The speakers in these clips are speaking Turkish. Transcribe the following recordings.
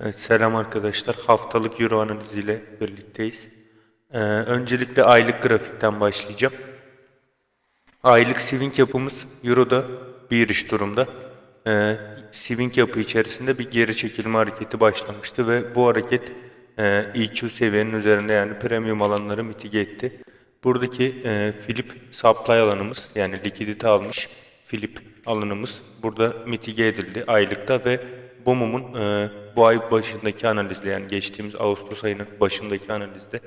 Evet, selam arkadaşlar. Haftalık Euro analiziyle birlikteyiz. Ee, öncelikle aylık grafikten başlayacağım. Aylık swing yapımız Euro'da bir iş durumda. Ee, swing yapı içerisinde bir geri çekilme hareketi başlamıştı ve bu hareket e, EQ seviyenin üzerinde yani premium alanları mitige etti. Buradaki e, Philip supply alanımız yani likidite almış Philip alanımız burada mitige edildi aylıkta ve bu mumun e, bu ay başındaki analizde yani geçtiğimiz Ağustos ayının başındaki analizde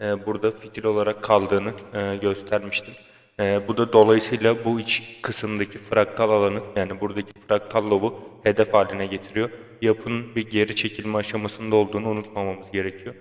e, burada fitil olarak kaldığını e, göstermiştim. E, bu da dolayısıyla bu iç kısımdaki fraktal alanı yani buradaki fraktal lobu hedef haline getiriyor. Yapının bir geri çekilme aşamasında olduğunu unutmamamız gerekiyor.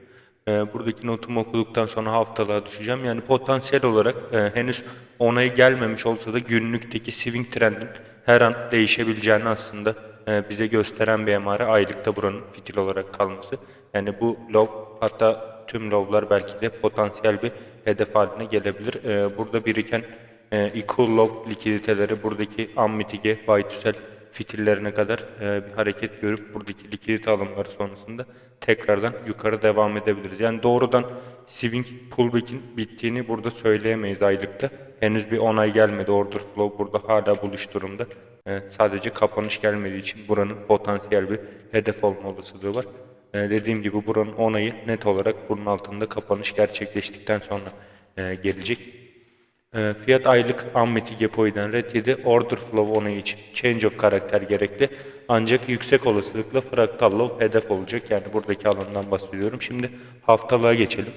E, buradaki notumu okuduktan sonra haftalığa düşeceğim. Yani potansiyel olarak e, henüz onayı gelmemiş olsa da günlükteki swing trendin her an değişebileceğini aslında e, bize gösteren bir emare aylıkta buranın fitil olarak kalması. Yani bu low hatta tüm low'lar belki de potansiyel bir hedef haline gelebilir. E, burada biriken equal low likiditeleri buradaki unmitige, buy to sell fitillerine kadar e, bir hareket görüp buradaki likidite alımları sonrasında tekrardan yukarı devam edebiliriz. Yani doğrudan swing pullback'in bittiğini burada söyleyemeyiz aylıkta. Henüz bir onay gelmedi. Order flow burada hala buluş durumda. E, sadece kapanış gelmediği için buranın potansiyel bir hedef olma olasılığı var. E, dediğim gibi buranın onayı net olarak bunun altında kapanış gerçekleştikten sonra e, gelecek. E, fiyat aylık Ammetik Epo'dan red yedi. Order flow onayı için change of karakter gerekli. Ancak yüksek olasılıkla fraktal low hedef olacak. Yani buradaki alandan bahsediyorum. Şimdi haftalığa geçelim.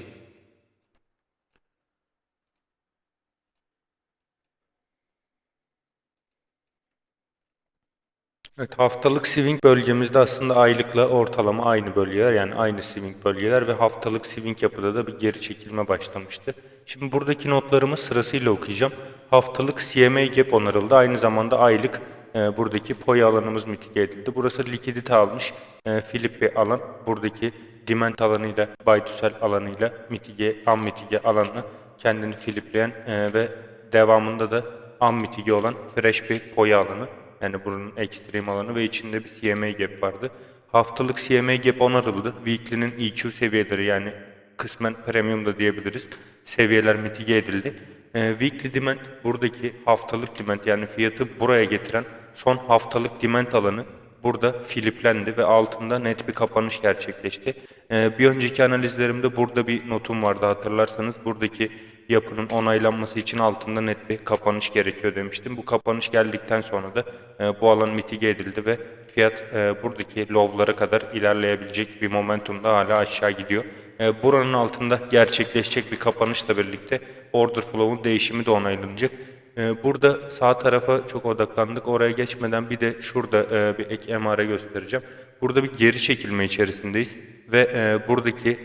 Evet, haftalık swing bölgemizde aslında aylıkla ortalama aynı bölgeler yani aynı swing bölgeler ve haftalık swing yapıda da bir geri çekilme başlamıştı. Şimdi buradaki notlarımı sırasıyla okuyacağım. Haftalık CMA gap onarıldı. Aynı zamanda aylık e, buradaki POI alanımız mitige edildi. Burası likidite almış e, Philip bir alan. Buradaki demand alanıyla, sell alanıyla mitige, unmitige alanını kendini filipleyen e, ve devamında da unmitige olan fresh bir POI alanı. Yani buranın ekstrem alanı ve içinde bir CMA gap vardı. Haftalık CMA gap onarıldı. Weekly'nin EQ seviyeleri yani kısmen premium da diyebiliriz. Seviyeler mitige edildi. Ee, weekly demand buradaki haftalık demand yani fiyatı buraya getiren son haftalık demand alanı burada filiplendi ve altında net bir kapanış gerçekleşti. Ee, bir önceki analizlerimde burada bir notum vardı hatırlarsanız. Buradaki yapının onaylanması için altında net bir kapanış gerekiyor demiştim. Bu kapanış geldikten sonra da e, bu alan mitige edildi ve fiyat e, buradaki low'lara kadar ilerleyebilecek bir momentumda hala aşağı gidiyor. E, buranın altında gerçekleşecek bir kapanışla birlikte order flow'un değişimi de onaylanacak. E, burada sağ tarafa çok odaklandık. Oraya geçmeden bir de şurada e, bir ek emare göstereceğim. Burada bir geri çekilme içerisindeyiz ve e, buradaki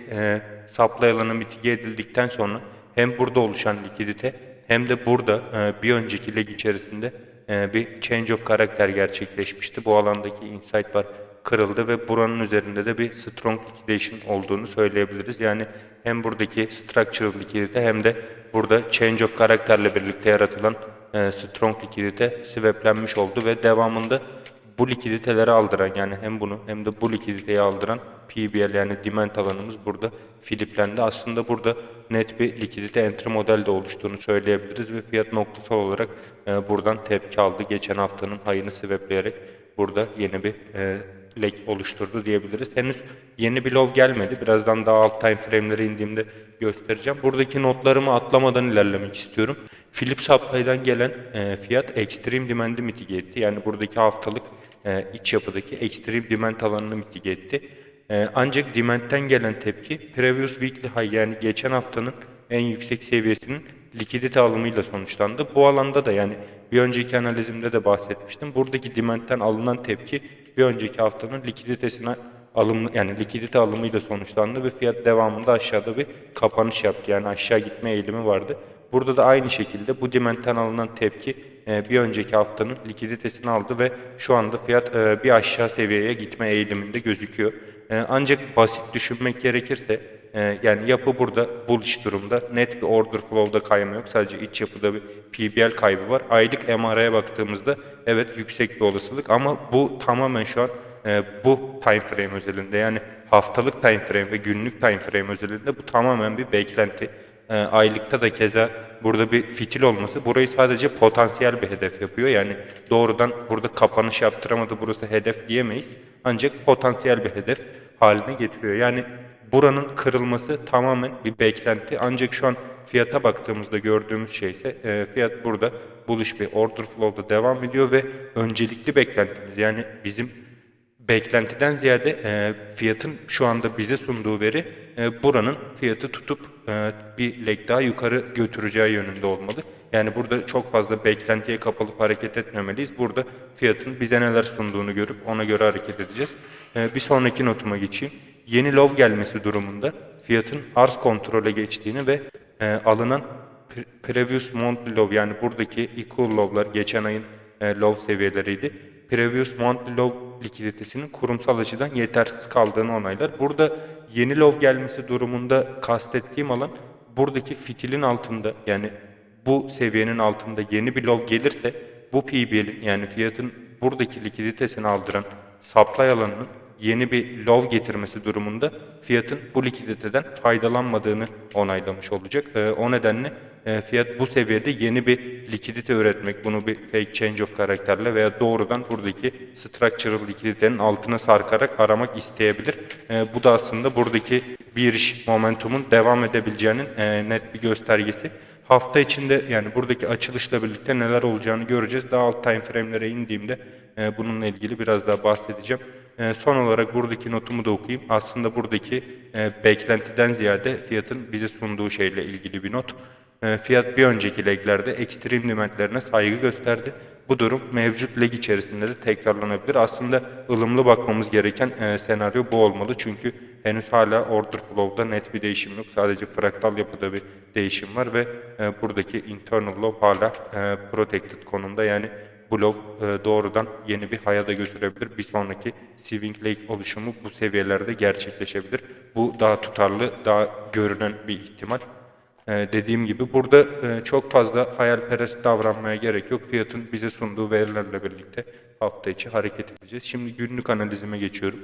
supply alanı mitige edildikten sonra hem burada oluşan likidite hem de burada e, bir önceki leg içerisinde e, bir change of karakter gerçekleşmişti. Bu alandaki insight bar kırıldı ve buranın üzerinde de bir strong liquidation olduğunu söyleyebiliriz. Yani hem buradaki structural likidite hem de burada change of karakterle birlikte yaratılan e, strong likidite swaplenmiş oldu ve devamında bu likiditeleri aldıran yani hem bunu hem de bu likiditeyi aldıran PBL yani demand alanımız burada filiplendi. Aslında burada net bir likidite entry model de oluştuğunu söyleyebiliriz ve fiyat noktasal olarak e, buradan tepki aldı. Geçen haftanın hayını sebepleyerek burada yeni bir e, leg oluşturdu diyebiliriz. Henüz yeni bir low gelmedi. Birazdan daha alt time frame'lere indiğimde göstereceğim. Buradaki notlarımı atlamadan ilerlemek istiyorum. Philips Supply'dan gelen e, fiyat extreme demand'i mitige etti. Yani buradaki haftalık e, iç yapıdaki extreme demand alanını mitige etti. E, ancak demand'den gelen tepki previous weekly high yani geçen haftanın en yüksek seviyesinin likidite alımıyla sonuçlandı. Bu alanda da yani bir önceki analizimde de bahsetmiştim. Buradaki demand'den alınan tepki bir önceki haftanın likiditesine alım yani likidite alımıyla sonuçlandı ve fiyat devamında aşağıda bir kapanış yaptı. Yani aşağı gitme eğilimi vardı. Burada da aynı şekilde bu demand'den alınan tepki bir önceki haftanın likiditesini aldı ve şu anda fiyat e, bir aşağı seviyeye gitme eğiliminde gözüküyor. E, ancak basit düşünmek gerekirse yani yapı burada bullish durumda. Net bir order flow'da kayma yok. Sadece iç yapıda bir PBL kaybı var. Aylık MR'ye baktığımızda evet yüksek bir olasılık ama bu tamamen şu an e, bu time frame özelinde yani haftalık time frame ve günlük time frame özelinde bu tamamen bir beklenti. E, aylıkta da keza burada bir fitil olması burayı sadece potansiyel bir hedef yapıyor. Yani doğrudan burada kapanış yaptıramadı burası hedef diyemeyiz. Ancak potansiyel bir hedef haline getiriyor. Yani buranın kırılması tamamen bir beklenti. Ancak şu an fiyata baktığımızda gördüğümüz şey ise e, fiyat burada bullish bir order flow'da devam ediyor ve öncelikli beklentimiz yani bizim beklentiden ziyade e, fiyatın şu anda bize sunduğu veri e, buranın fiyatı tutup e, bir leg daha yukarı götüreceği yönünde olmalı. Yani burada çok fazla beklentiye kapılıp hareket etmemeliyiz. Burada fiyatın bize neler sunduğunu görüp ona göre hareket edeceğiz. E, bir sonraki notuma geçeyim. Yeni low gelmesi durumunda fiyatın arz kontrole geçtiğini ve e, alınan pre- previous monthly low yani buradaki equal low'lar geçen ayın e, low seviyeleriydi. Previous monthly low likiditesinin kurumsal açıdan yetersiz kaldığını onaylar. Burada yeni low gelmesi durumunda kastettiğim alan buradaki fitilin altında yani bu seviyenin altında yeni bir low gelirse bu PBL'in yani fiyatın buradaki likiditesini aldıran supply alanının yeni bir low getirmesi durumunda fiyatın bu likiditeden faydalanmadığını onaylamış olacak. Ee, o nedenle e, fiyat bu seviyede yeni bir likidite üretmek, bunu bir fake change of karakterle veya doğrudan buradaki structural likiditenin altına sarkarak aramak isteyebilir. Ee, bu da aslında buradaki bir iş momentumun devam edebileceğinin e, net bir göstergesi. Hafta içinde yani buradaki açılışla birlikte neler olacağını göreceğiz. Daha alt time frame'lere indiğimde e, bununla ilgili biraz daha bahsedeceğim. E, son olarak buradaki notumu da okuyayım. Aslında buradaki e, beklentiden ziyade fiyatın bize sunduğu şeyle ilgili bir not. E, fiyat bir önceki leglerde ekstrem limitlerine saygı gösterdi. Bu durum mevcut leg içerisinde de tekrarlanabilir. Aslında ılımlı bakmamız gereken e, senaryo bu olmalı. Çünkü henüz hala order flow'da net bir değişim yok. Sadece fraktal yapıda bir değişim var ve e, buradaki internal low hala protected konumda. Yani bu low doğrudan yeni bir haya da götürebilir. Bir sonraki swing leg oluşumu bu seviyelerde gerçekleşebilir. Bu daha tutarlı, daha görünen bir ihtimal. Ee, dediğim gibi burada e, çok fazla hayalperest davranmaya gerek yok. Fiyatın bize sunduğu verilerle birlikte hafta içi hareket edeceğiz. Şimdi günlük analizime geçiyorum.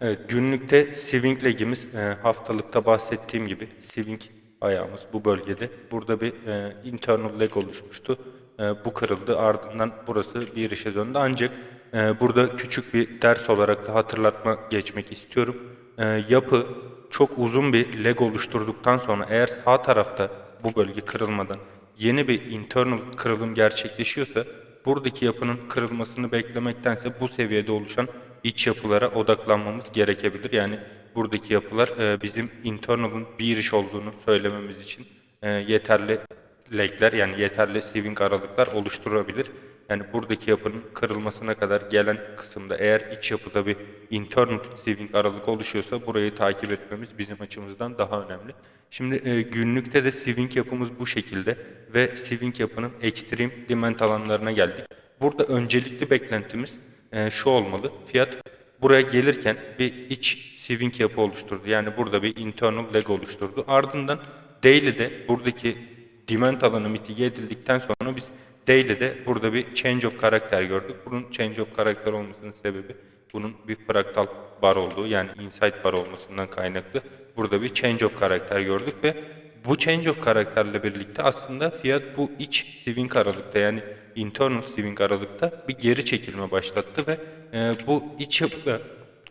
Evet, günlükte swing legimiz e, haftalıkta bahsettiğim gibi swing ayağımız bu bölgede. Burada bir e, internal leg oluşmuştu. E, bu kırıldı. Ardından burası bir işe döndü. Ancak e, burada küçük bir ders olarak da hatırlatma geçmek istiyorum. E, yapı çok uzun bir leg oluşturduktan sonra eğer sağ tarafta bu bölge kırılmadan yeni bir internal kırılım gerçekleşiyorsa buradaki yapının kırılmasını beklemektense bu seviyede oluşan iç yapılara odaklanmamız gerekebilir. Yani buradaki yapılar bizim internal'ın bir iş olduğunu söylememiz için yeterli legler yani yeterli swing aralıklar oluşturabilir. Yani buradaki yapının kırılmasına kadar gelen kısımda eğer iç yapıda bir internal swing aralık oluşuyorsa burayı takip etmemiz bizim açımızdan daha önemli. Şimdi e, günlükte de swing yapımız bu şekilde ve swing yapının ekstrem demand alanlarına geldik. Burada öncelikli beklentimiz e, şu olmalı. Fiyat buraya gelirken bir iç swing yapı oluşturdu. Yani burada bir internal leg oluşturdu. Ardından daily'de buradaki demand alanı mitige edildikten sonra biz daily'de burada bir change of karakter gördük. Bunun change of karakter olmasının sebebi bunun bir fraktal bar olduğu yani inside bar olmasından kaynaklı. Burada bir change of karakter gördük ve bu change of karakterle birlikte aslında fiyat bu iç swing aralıkta yani internal swing aralıkta bir geri çekilme başlattı ve e, bu iç yapıda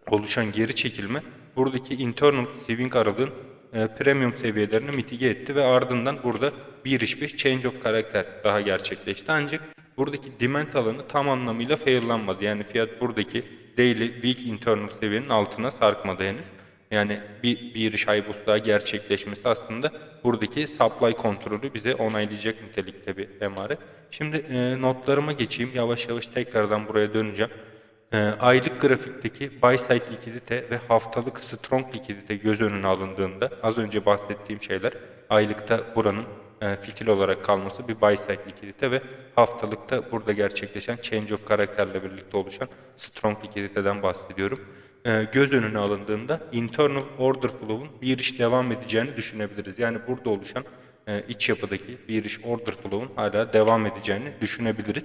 oluşan geri çekilme buradaki internal swing aralığın e, premium seviyelerini mitige etti ve ardından burada bir iş bir change of karakter daha gerçekleşti. Ancak buradaki demand alanı tam anlamıyla faillanmadı. Yani fiyat buradaki daily weak internal seviyenin altına sarkmadı henüz. Yani bir, bir iş haybus daha gerçekleşmesi aslında buradaki supply kontrolü bize onaylayacak nitelikte bir emare. Şimdi e, notlarıma geçeyim. Yavaş yavaş tekrardan buraya döneceğim. E, aylık grafikteki buy side likidite ve haftalık strong likidite göz önüne alındığında az önce bahsettiğim şeyler aylıkta buranın e, fitil olarak kalması bir buy side likidite ve haftalıkta burada gerçekleşen change of karakterle birlikte oluşan strong likiditeden bahsediyorum. e, göz önüne alındığında internal order flow'un bir iş devam edeceğini düşünebiliriz. Yani burada oluşan e, iç yapıdaki bir iş order flow'un hala devam edeceğini düşünebiliriz.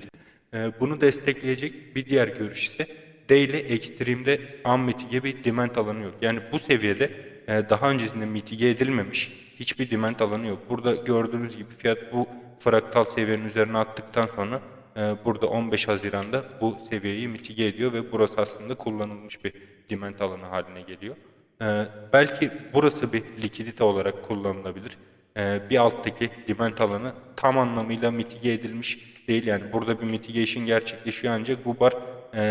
E, bunu destekleyecek bir diğer görüş ise daily extreme'de unmitigate bir demand alanı yok. Yani bu seviyede daha öncesinde mitige edilmemiş hiçbir demand alanı yok. Burada gördüğünüz gibi fiyat bu fraktal seviyenin üzerine attıktan sonra e, burada 15 Haziran'da bu seviyeyi mitige ediyor ve burası aslında kullanılmış bir demand alanı haline geliyor. E, belki burası bir likidite olarak kullanılabilir. E, bir alttaki demand alanı tam anlamıyla mitige edilmiş değil. Yani burada bir mitigation gerçekleşiyor ancak bu bar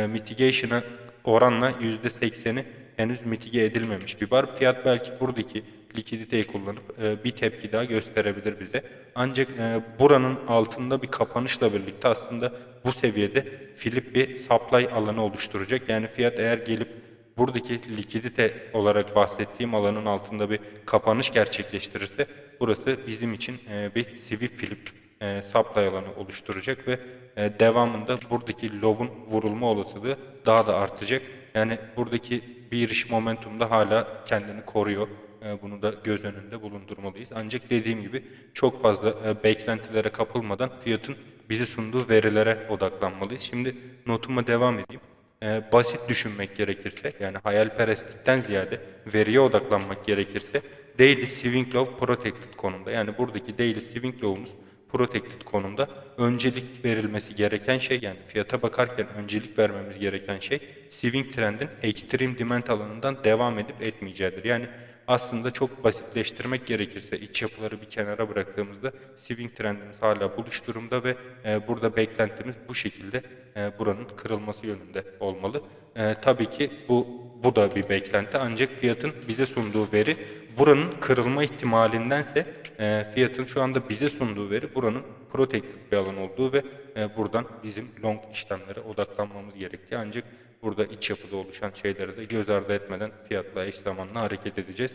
mitigation'a oranla %80'i henüz mitige edilmemiş bir bar. Fiyat belki buradaki likiditeyi kullanıp e, bir tepki daha gösterebilir bize. Ancak e, buranın altında bir kapanışla birlikte aslında bu seviyede Filip bir supply alanı oluşturacak. Yani fiyat eğer gelip buradaki likidite olarak bahsettiğim alanın altında bir kapanış gerçekleştirirse burası bizim için e, bir sivip Filip e, supply alanı oluşturacak ve e, devamında buradaki low'un vurulma olasılığı daha da artacak. Yani buradaki bir iş momentumda hala kendini koruyor. E, Bunu da göz önünde bulundurmalıyız. Ancak dediğim gibi çok fazla e, beklentilere kapılmadan fiyatın bize sunduğu verilere odaklanmalıyız. Şimdi notuma devam edeyim. E, basit düşünmek gerekirse yani hayalperestlikten ziyade veriye odaklanmak gerekirse daily swing low protected konumda. Yani buradaki daily swing low'umuz protected konumda öncelik verilmesi gereken şey yani fiyata bakarken öncelik vermemiz gereken şey swing trendin extreme demand alanından devam edip etmeyeceğidir. Yani aslında çok basitleştirmek gerekirse iç yapıları bir kenara bıraktığımızda swing trendimiz hala buluş durumda ve e, burada beklentimiz bu şekilde e, buranın kırılması yönünde olmalı. E, tabii ki bu bu da bir beklenti ancak fiyatın bize sunduğu veri buranın kırılma ihtimalindense e, fiyatın şu anda bize sunduğu veri buranın protected bir alan olduğu ve e, buradan bizim long işlemlere odaklanmamız gerektiği ancak burada iç yapıda oluşan şeyleri de göz ardı etmeden fiyatla eş zamanlı hareket edeceğiz.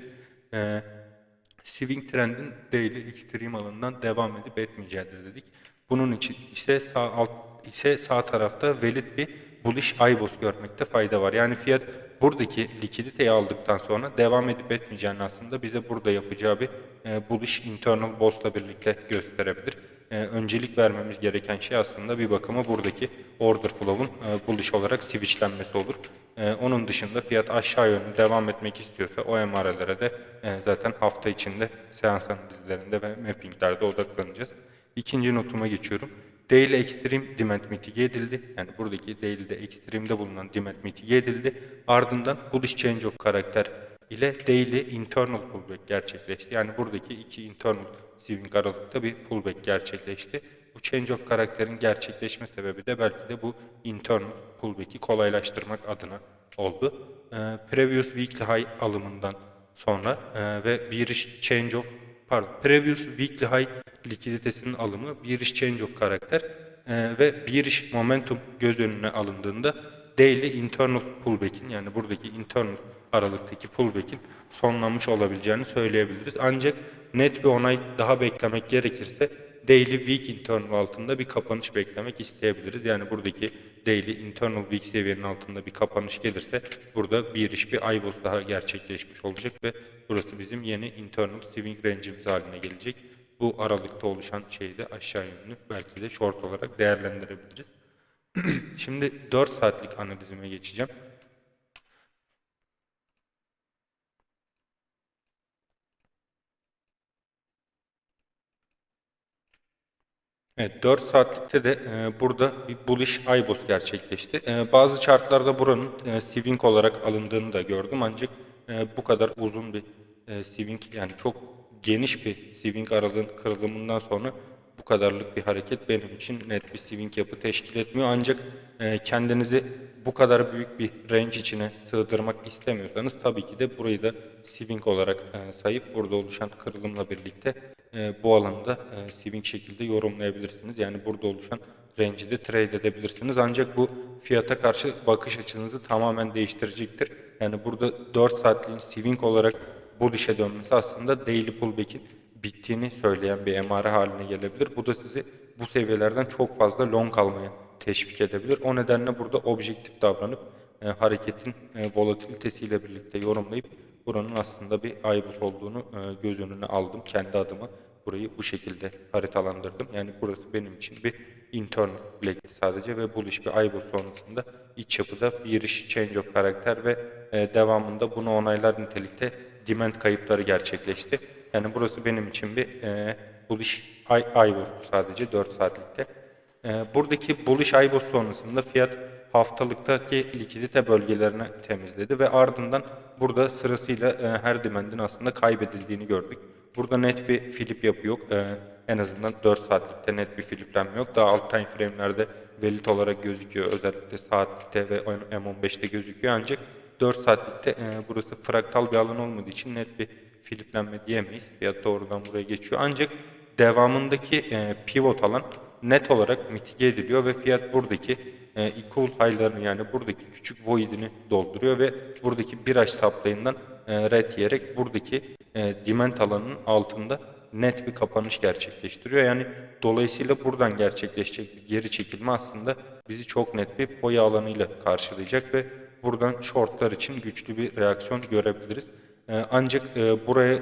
E, swing trendin daily extreme alanından devam edip etmeyeceğidir dedik. Bunun için ise sağ alt ise sağ tarafta valid bir bullish IBOS görmekte fayda var. Yani fiyat buradaki likiditeyi aldıktan sonra devam edip etmeyeceğini aslında bize burada yapacağı bir e, bullish internal boss'la birlikte gösterebilir. E, öncelik vermemiz gereken şey aslında bir bakıma buradaki order flow'un e, bullish olarak switchlenmesi olur. E, onun dışında fiyat aşağı yönlü devam etmek istiyorsa o emare'lere de e, zaten hafta içinde seans analizlerinde ve mappinglerde odaklanacağız. İkinci notuma geçiyorum. Daily Extreme Demand mitige edildi. Yani buradaki Daily'de Extreme'de bulunan Demand mitige edildi. Ardından Bullish Change of karakter ile Daily Internal Pullback gerçekleşti. Yani buradaki iki internal swing aralıkta bir pullback gerçekleşti. Bu Change of karakterin gerçekleşme sebebi de belki de bu internal pullback'i kolaylaştırmak adına oldu. Ee, previous Weekly High alımından sonra e, ve bir iş Change of pardon previous weekly high likiditesinin alımı bir iş change of karakter e, ve bir iş momentum göz önüne alındığında daily internal pullback'in yani buradaki internal aralıktaki pullback'in sonlanmış olabileceğini söyleyebiliriz. Ancak net bir onay daha beklemek gerekirse daily week internal altında bir kapanış beklemek isteyebiliriz. Yani buradaki daily internal week seviyenin altında bir kapanış gelirse burada bir iş bir IBOS daha gerçekleşmiş olacak ve burası bizim yeni internal swing range'imiz haline gelecek. Bu aralıkta oluşan şeyi de aşağı yönlü belki de short olarak değerlendirebiliriz. Şimdi 4 saatlik analizime geçeceğim. Evet 4 saatlikte de e, burada bir bullish IBOS gerçekleşti. E, bazı chartlarda buranın e, swing olarak alındığını da gördüm ancak e, bu kadar uzun bir e, swing yani çok geniş bir swing aralığın kırılımından sonra bu kadarlık bir hareket benim için net bir swing yapı teşkil etmiyor. Ancak e, kendinizi bu kadar büyük bir range içine sığdırmak istemiyorsanız tabii ki de burayı da swing olarak e, sayıp burada oluşan kırılımla birlikte e, bu alanda e, swing şekilde yorumlayabilirsiniz. Yani burada oluşan range'i de trade edebilirsiniz. Ancak bu fiyata karşı bakış açınızı tamamen değiştirecektir. Yani burada 4 saatliğin swing olarak bullish'e dönmesi aslında daily pullback'in bittiğini söyleyen bir emare haline gelebilir. Bu da sizi bu seviyelerden çok fazla long almaya teşvik edebilir. O nedenle burada objektif davranıp e, hareketin e, volatilitesiyle birlikte yorumlayıp buranın aslında bir IBOS olduğunu e, göz önüne aldım kendi adıma. Burayı bu şekilde haritalandırdım. Yani burası benim için bir internal black'ti sadece ve bullish bir IBOS sonrasında iç yapıda bir iş change of karakter ve e, devamında bunu onaylar nitelikte demand kayıpları gerçekleşti. Yani burası benim için bir e, bullish IBOS sadece 4 saatlikte. E, buradaki bullish IBOS sonrasında fiyat haftalıktaki likidite bölgelerini temizledi ve ardından burada sırasıyla e, her dimendin aslında kaybedildiğini gördük. Burada net bir flip yapı yok. E, en azından 4 saatlikte net bir fliplenme yok. Daha alt time frame'lerde velit olarak gözüküyor. Özellikle saatlikte ve M15'te gözüküyor. Ancak 4 saatlikte e, burası fraktal bir alan olmadığı için net bir fliplenme diyemeyiz. Fiyat doğrudan buraya geçiyor. Ancak devamındaki e, pivot alan net olarak mitige ediliyor ve fiyat buradaki e, equal high'larını yani buradaki küçük void'ini dolduruyor ve buradaki bir aç saplayından e, red diyerek buradaki e, demand alanının altında net bir kapanış gerçekleştiriyor. Yani dolayısıyla buradan gerçekleşecek bir geri çekilme aslında bizi çok net bir poya alanıyla karşılayacak ve buradan shortlar için güçlü bir reaksiyon görebiliriz. E, ancak e, buraya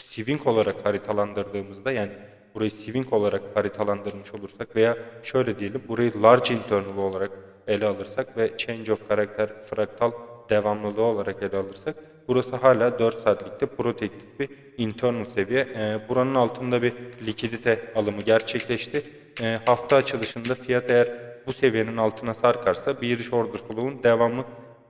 swing olarak haritalandırdığımızda yani burayı swing olarak haritalandırmış olursak veya şöyle diyelim burayı large internal olarak ele alırsak ve change of karakter fraktal devamlılığı olarak ele alırsak burası hala 4 saatlikte protektif bir internal seviye. E, buranın altında bir likidite alımı gerçekleşti. E, hafta açılışında fiyat eğer bu seviyenin altına sarkarsa bir iş order flow'un devamı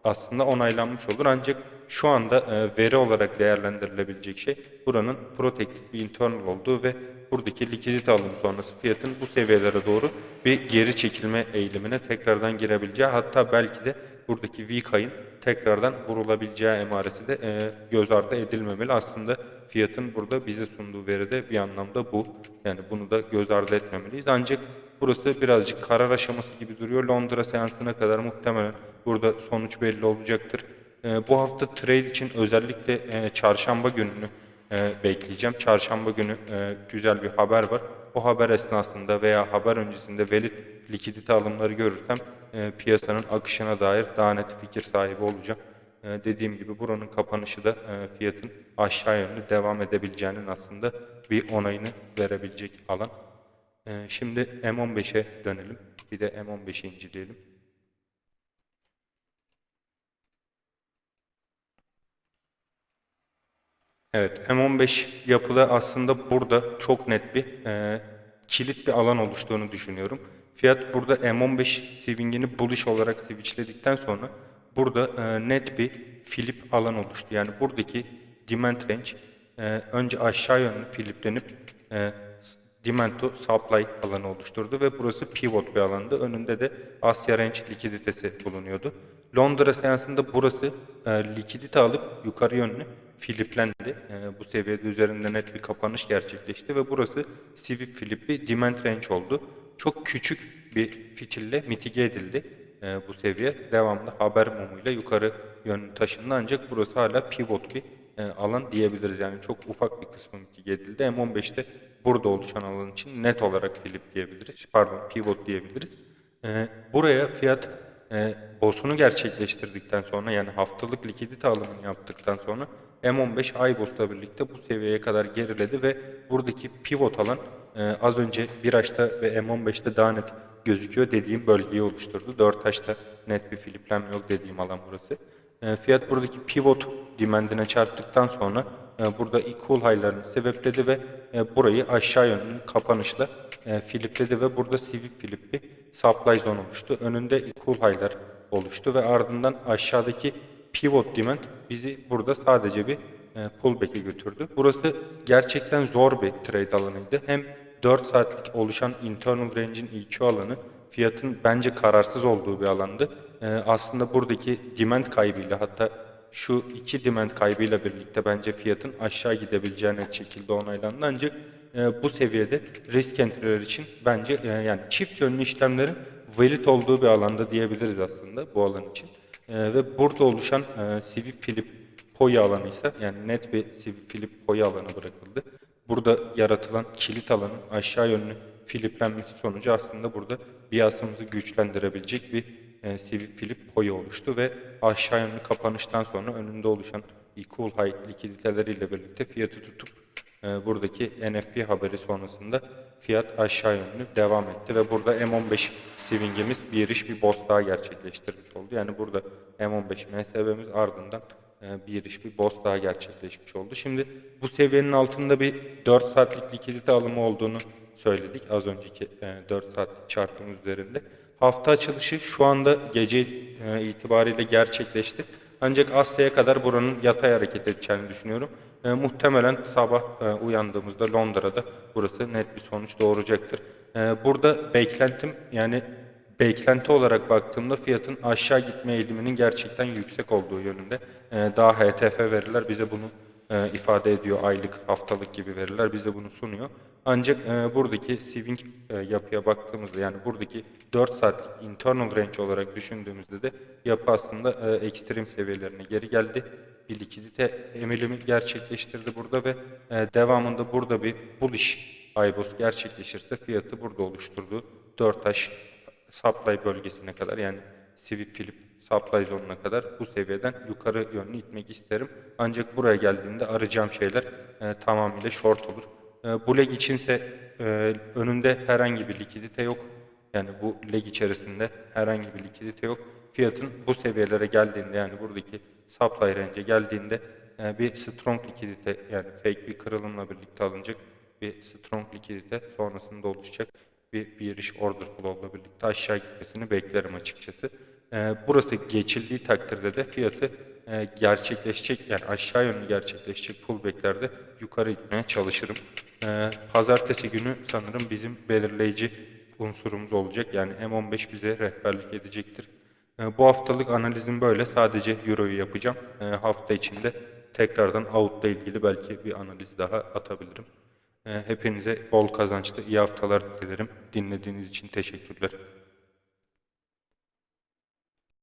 aslında onaylanmış olur. Ancak şu anda e, veri olarak değerlendirilebilecek şey buranın protected bir internal olduğu ve buradaki likidite alımı sonrası fiyatın bu seviyelere doğru bir geri çekilme eğilimine tekrardan girebileceği hatta belki de buradaki weak tekrardan vurulabileceği emaresi de e, göz ardı edilmemeli. Aslında fiyatın burada bize sunduğu veri de bir anlamda bu. Yani bunu da göz ardı etmemeliyiz. Ancak burası birazcık karar aşaması gibi duruyor. Londra seansına kadar muhtemelen burada sonuç belli olacaktır. E, bu hafta trade için özellikle e, çarşamba gününü e, bekleyeceğim. Çarşamba günü e, güzel bir haber var. O haber esnasında veya haber öncesinde velit likidite alımları görürsem e, piyasanın akışına dair daha net fikir sahibi olacağım. E, dediğim gibi buranın kapanışı da e, fiyatın aşağı yönlü devam edebileceğinin aslında bir onayını verebilecek alan. E, şimdi M15'e dönelim. Bir de M15'i inceleyelim. Evet, M15 yapıda aslında burada çok net bir e, kilit bir alan oluştuğunu düşünüyorum. Fiyat burada M15 swingini bullish olarak switchledikten sonra burada e, net bir flip alan oluştu. Yani buradaki demand range e, önce aşağı yönlü fliplenip e, demand to supply alanı oluşturdu ve burası pivot bir alandı. Önünde de Asya range likiditesi bulunuyordu. Londra seansında burası e, likidite alıp yukarı yönlü fliplendi. E, bu seviyede üzerinde net bir kapanış gerçekleşti ve burası sweep flipi demand range oldu. Çok küçük bir fitille mitige edildi e, bu seviye. Devamlı haber mumuyla yukarı yönlü taşındı ancak burası hala pivot bir e, alan diyebiliriz. Yani çok ufak bir kısmı mitige edildi. M15'te burada oluşan alan için net olarak flip diyebiliriz. Pardon pivot diyebiliriz. E, buraya fiyat e, boss'unu gerçekleştirdikten sonra yani haftalık likidite alımını yaptıktan sonra M15 iBoss'la birlikte bu seviyeye kadar geriledi ve buradaki pivot alan e, az önce bir açta ve M15'te daha net gözüküyor dediğim bölgeyi oluşturdu. 4 taşta net bir fliplenme yok dediğim alan burası. E, fiyat buradaki pivot demandine çarptıktan sonra e, burada equal high'larını sebepledi ve e, burayı aşağı yönlü kapanışla e, flipledi ve burada sweep flip bir supply zone oluştu. Önünde equal high'lar oluştu ve ardından aşağıdaki pivot demand bizi burada sadece bir e, pullback'e götürdü. Burası gerçekten zor bir trade alanıydı. Hem 4 saatlik oluşan internal range'in EQ alanı fiyatın bence kararsız olduğu bir alandı. E, aslında buradaki demand kaybıyla hatta şu iki demand kaybıyla birlikte bence fiyatın aşağı gidebileceği net şekilde onaylandı. Ancak e, bu seviyede risk entry'ler için bence e, yani çift yönlü işlemlerin valid olduğu bir alanda diyebiliriz aslında bu alan için. E, ve burada oluşan e, sweep flip poya alanı ise yani net bir sweep flip poya alanı bırakıldı. Burada yaratılan kilit alanın aşağı yönlü fliplenmesi sonucu aslında burada biasımızı güçlendirebilecek bir e, Civic Flip Poi oluştu ve aşağı yönlü kapanıştan sonra önünde oluşan Equal High likiditeleriyle birlikte fiyatı tutup e, buradaki NFP haberi sonrasında fiyat aşağı yönlü devam etti ve burada M15 swingimiz bir iş bir boss daha gerçekleştirmiş oldu. Yani burada M15 MSB'miz ardından e, bir iş bir boss daha gerçekleşmiş oldu. Şimdi bu seviyenin altında bir 4 saatlik likidite alımı olduğunu söyledik az önceki e, 4 saatlik çarpım üzerinde. Hafta açılışı şu anda gece e, itibariyle gerçekleşti. Ancak Asya'ya kadar buranın yatay hareket edeceğini düşünüyorum. E, muhtemelen sabah e, uyandığımızda Londra'da burası net bir sonuç doğuracaktır. E, burada beklentim yani beklenti olarak baktığımda fiyatın aşağı gitme eğiliminin gerçekten yüksek olduğu yönünde. E, daha HTF veriler bize bunu e, ifade ediyor. Aylık, haftalık gibi veriler bize bunu sunuyor. Ancak e, buradaki swing e, yapıya baktığımızda yani buradaki 4 saatlik internal range olarak düşündüğümüzde de yapı aslında ekstrem seviyelerine geri geldi. Bir likidite emilimi gerçekleştirdi burada ve devamında burada bir bullish IBOS gerçekleşirse fiyatı burada oluşturduğu 4 taş supply bölgesine kadar yani Civic Flip supply zonuna kadar bu seviyeden yukarı yönlü itmek isterim. Ancak buraya geldiğinde arayacağım şeyler e, tamamıyla short olur. E, bu leg içinse e, önünde herhangi bir likidite yok. Yani bu leg içerisinde herhangi bir likidite yok. Fiyatın bu seviyelere geldiğinde yani buradaki supply range'e geldiğinde e, bir strong likidite yani fake bir kırılımla birlikte alınacak bir strong likidite sonrasında oluşacak bir bir iş order flow'la birlikte aşağı gitmesini beklerim açıkçası. Ee, burası geçildiği takdirde de fiyatı e, gerçekleşecek yani aşağı yönlü gerçekleşecek pullback'lerde yukarı gitmeye çalışırım. Ee, pazartesi günü sanırım bizim belirleyici unsurumuz olacak. Yani M15 bize rehberlik edecektir. Ee, bu haftalık analizim böyle. Sadece Euro'yu yapacağım. Hafta içinde tekrardan out'la ilgili belki bir analiz daha atabilirim. Hepinize bol kazançlı iyi haftalar dilerim. Dinlediğiniz için teşekkürler.